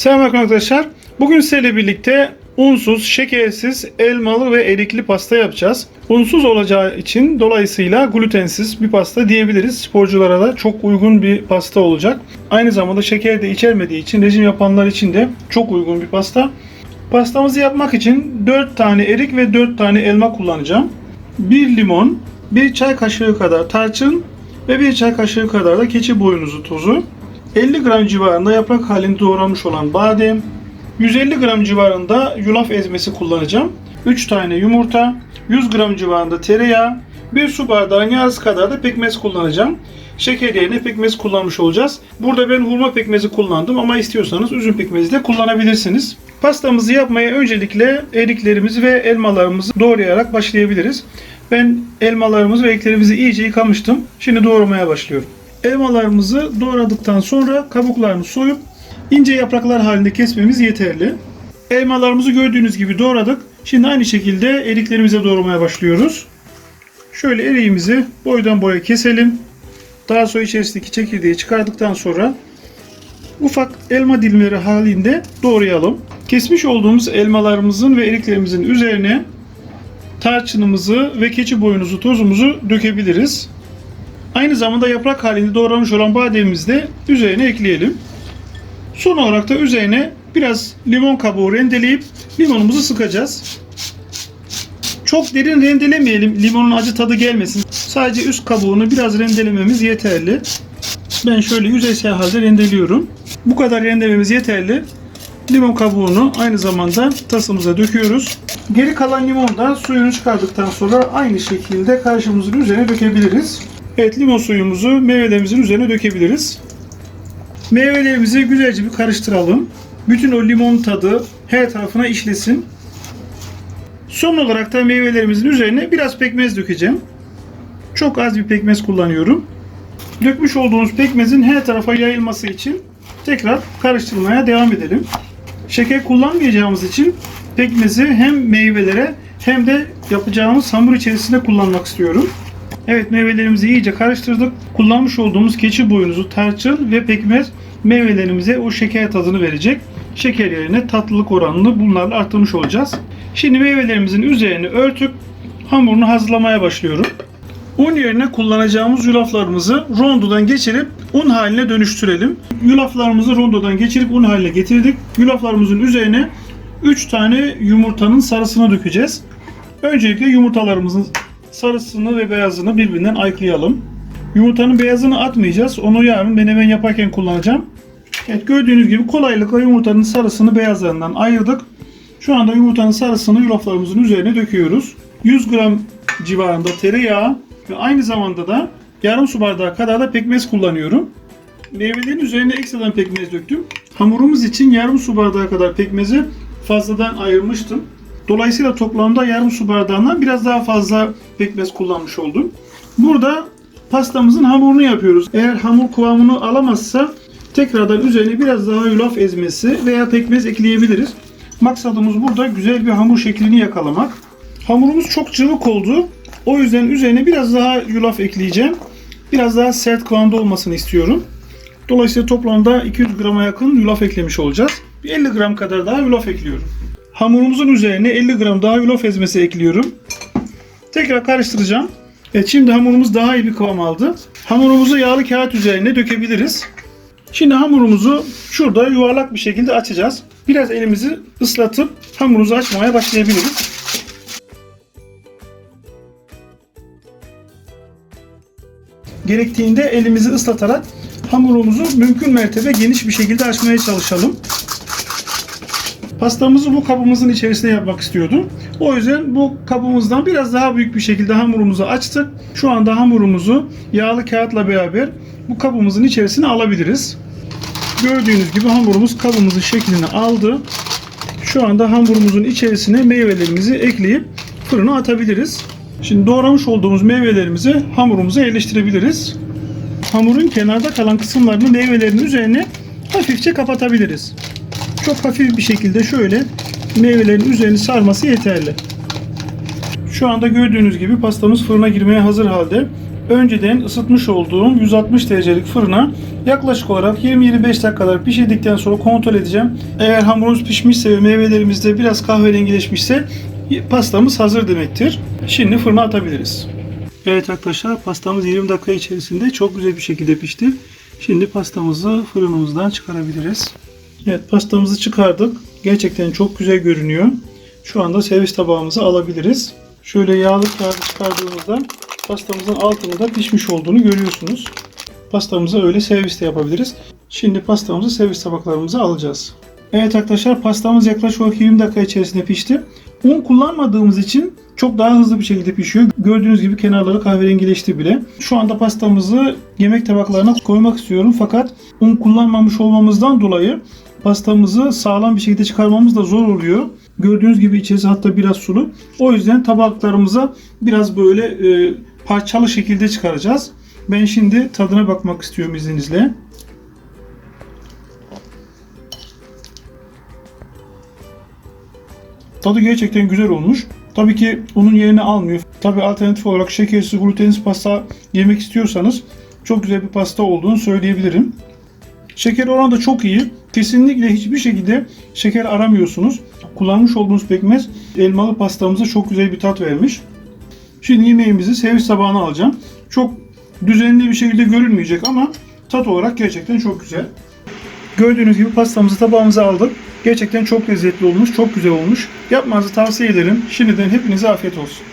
Selamünaleyküm arkadaşlar. Bugün sizlerle birlikte unsuz, şekersiz, elmalı ve erikli pasta yapacağız. Unsuz olacağı için dolayısıyla glutensiz bir pasta diyebiliriz. Sporculara da çok uygun bir pasta olacak. Aynı zamanda şeker de içermediği için rejim yapanlar için de çok uygun bir pasta. Pastamızı yapmak için 4 tane erik ve 4 tane elma kullanacağım. 1 limon, 1 çay kaşığı kadar tarçın ve 1 çay kaşığı kadar da keçi boynuzu tuzu. 50 gram civarında yaprak halinde doğranmış olan badem, 150 gram civarında yulaf ezmesi kullanacağım. 3 tane yumurta, 100 gram civarında tereyağı, 1 su bardağı yarısı kadar da pekmez kullanacağım. Şeker yerine pekmez kullanmış olacağız. Burada ben hurma pekmezi kullandım ama istiyorsanız üzüm pekmezi de kullanabilirsiniz. Pastamızı yapmaya öncelikle eriklerimizi ve elmalarımızı doğrayarak başlayabiliriz. Ben elmalarımızı ve eriklerimizi iyice yıkamıştım. Şimdi doğramaya başlıyorum. Elmalarımızı doğradıktan sonra kabuklarını soyup ince yapraklar halinde kesmemiz yeterli. Elmalarımızı gördüğünüz gibi doğradık. Şimdi aynı şekilde eriklerimize doğramaya başlıyoruz. Şöyle eriğimizi boydan boya keselim. Daha sonra içerisindeki çekirdeği çıkardıktan sonra ufak elma dilimleri halinde doğrayalım. Kesmiş olduğumuz elmalarımızın ve eriklerimizin üzerine tarçınımızı ve keçi boynuzu tozumuzu dökebiliriz. Aynı zamanda yaprak halinde doğranmış olan bademimizi de üzerine ekleyelim. Son olarak da üzerine biraz limon kabuğu rendeleyip limonumuzu sıkacağız. Çok derin rendelemeyelim limonun acı tadı gelmesin. Sadece üst kabuğunu biraz rendelememiz yeterli. Ben şöyle yüzeysel halde rendeliyorum. Bu kadar rendelememiz yeterli. Limon kabuğunu aynı zamanda tasımıza döküyoruz. Geri kalan limonu da suyunu çıkardıktan sonra aynı şekilde karışımımızın üzerine dökebiliriz. Evet limon suyumuzu meyvelerimizin üzerine dökebiliriz. Meyvelerimizi güzelce bir karıştıralım. Bütün o limon tadı her tarafına işlesin. Son olarak da meyvelerimizin üzerine biraz pekmez dökeceğim. Çok az bir pekmez kullanıyorum. Dökmüş olduğumuz pekmezin her tarafa yayılması için tekrar karıştırmaya devam edelim. Şeker kullanmayacağımız için pekmezi hem meyvelere hem de yapacağımız hamur içerisinde kullanmak istiyorum. Evet meyvelerimizi iyice karıştırdık. Kullanmış olduğumuz keçi boynuzu, tarçın ve pekmez meyvelerimize o şeker tadını verecek. Şeker yerine tatlılık oranını bunlarla arttırmış olacağız. Şimdi meyvelerimizin üzerine örtüp hamurunu hazırlamaya başlıyorum. Un yerine kullanacağımız yulaflarımızı rondodan geçirip un haline dönüştürelim. Yulaflarımızı rondodan geçirip un haline getirdik. Yulaflarımızın üzerine 3 tane yumurtanın sarısını dökeceğiz. Öncelikle yumurtalarımızın sarısını ve beyazını birbirinden ayıklayalım. Yumurtanın beyazını atmayacağız. Onu yarın menemen yaparken kullanacağım. Evet gördüğünüz gibi kolaylıkla yumurtanın sarısını beyazlarından ayırdık. Şu anda yumurtanın sarısını yulaflarımızın üzerine döküyoruz. 100 gram civarında tereyağı ve aynı zamanda da yarım su bardağı kadar da pekmez kullanıyorum. Meyvelerin üzerine ekstradan pekmez döktüm. Hamurumuz için yarım su bardağı kadar pekmezi fazladan ayırmıştım. Dolayısıyla toplamda yarım su bardağından biraz daha fazla pekmez kullanmış oldum. Burada pastamızın hamurunu yapıyoruz. Eğer hamur kıvamını alamazsa tekrardan üzerine biraz daha yulaf ezmesi veya pekmez ekleyebiliriz. Maksadımız burada güzel bir hamur şeklini yakalamak. Hamurumuz çok cıvık oldu. O yüzden üzerine biraz daha yulaf ekleyeceğim. Biraz daha sert kıvamda olmasını istiyorum. Dolayısıyla toplamda 200 grama yakın yulaf eklemiş olacağız. Bir 50 gram kadar daha yulaf ekliyorum. Hamurumuzun üzerine 50 gram daha yulaf ezmesi ekliyorum. Tekrar karıştıracağım. Evet şimdi hamurumuz daha iyi bir kıvam aldı. Hamurumuzu yağlı kağıt üzerine dökebiliriz. Şimdi hamurumuzu şurada yuvarlak bir şekilde açacağız. Biraz elimizi ıslatıp hamurumuzu açmaya başlayabiliriz. Gerektiğinde elimizi ıslatarak hamurumuzu mümkün mertebe geniş bir şekilde açmaya çalışalım. Pastamızı bu kabımızın içerisine yapmak istiyordum. O yüzden bu kabımızdan biraz daha büyük bir şekilde hamurumuzu açtık. Şu anda hamurumuzu yağlı kağıtla beraber bu kabımızın içerisine alabiliriz. Gördüğünüz gibi hamurumuz kabımızın şeklini aldı. Şu anda hamurumuzun içerisine meyvelerimizi ekleyip fırına atabiliriz. Şimdi doğramış olduğumuz meyvelerimizi hamurumuza yerleştirebiliriz. Hamurun kenarda kalan kısımlarını meyvelerin üzerine hafifçe kapatabiliriz. Çok hafif bir şekilde şöyle meyvelerin üzerini sarması yeterli. Şu anda gördüğünüz gibi pastamız fırına girmeye hazır halde. önceden ısıtmış olduğum 160 derecelik fırına yaklaşık olarak 20-25 dakika kadar pişirdikten sonra kontrol edeceğim. Eğer hamurumuz pişmişse ve meyvelerimiz de biraz kahverengileşmişse pastamız hazır demektir. Şimdi fırına atabiliriz. Evet arkadaşlar pastamız 20 dakika içerisinde çok güzel bir şekilde pişti. Şimdi pastamızı fırınımızdan çıkarabiliriz. Evet pastamızı çıkardık. Gerçekten çok güzel görünüyor. Şu anda servis tabağımıza alabiliriz. Şöyle yağlı kağıdı çıkardığımızda pastamızın altında pişmiş olduğunu görüyorsunuz. Pastamızı öyle servis de yapabiliriz. Şimdi pastamızı servis tabaklarımıza alacağız. Evet arkadaşlar pastamız yaklaşık olarak 20 dakika içerisinde pişti. Un kullanmadığımız için çok daha hızlı bir şekilde pişiyor. Gördüğünüz gibi kenarları kahverengileşti bile. Şu anda pastamızı yemek tabaklarına koymak istiyorum fakat un kullanmamış olmamızdan dolayı pastamızı sağlam bir şekilde çıkarmamız da zor oluyor. Gördüğünüz gibi içerisi hatta biraz sulu. O yüzden tabaklarımıza biraz böyle e, parçalı şekilde çıkaracağız. Ben şimdi tadına bakmak istiyorum izninizle. Tadı gerçekten güzel olmuş. Tabii ki onun yerini almıyor. Tabii alternatif olarak şekersiz, glutensiz pasta yemek istiyorsanız çok güzel bir pasta olduğunu söyleyebilirim. Şeker oranı da çok iyi. Kesinlikle hiçbir şekilde şeker aramıyorsunuz. Kullanmış olduğunuz pekmez elmalı pastamıza çok güzel bir tat vermiş. Şimdi yemeğimizi servis tabağına alacağım. Çok düzenli bir şekilde görünmeyecek ama tat olarak gerçekten çok güzel. Gördüğünüz gibi pastamızı tabağımıza aldık. Gerçekten çok lezzetli olmuş, çok güzel olmuş. Yapmanızı tavsiye ederim. Şimdiden hepinize afiyet olsun.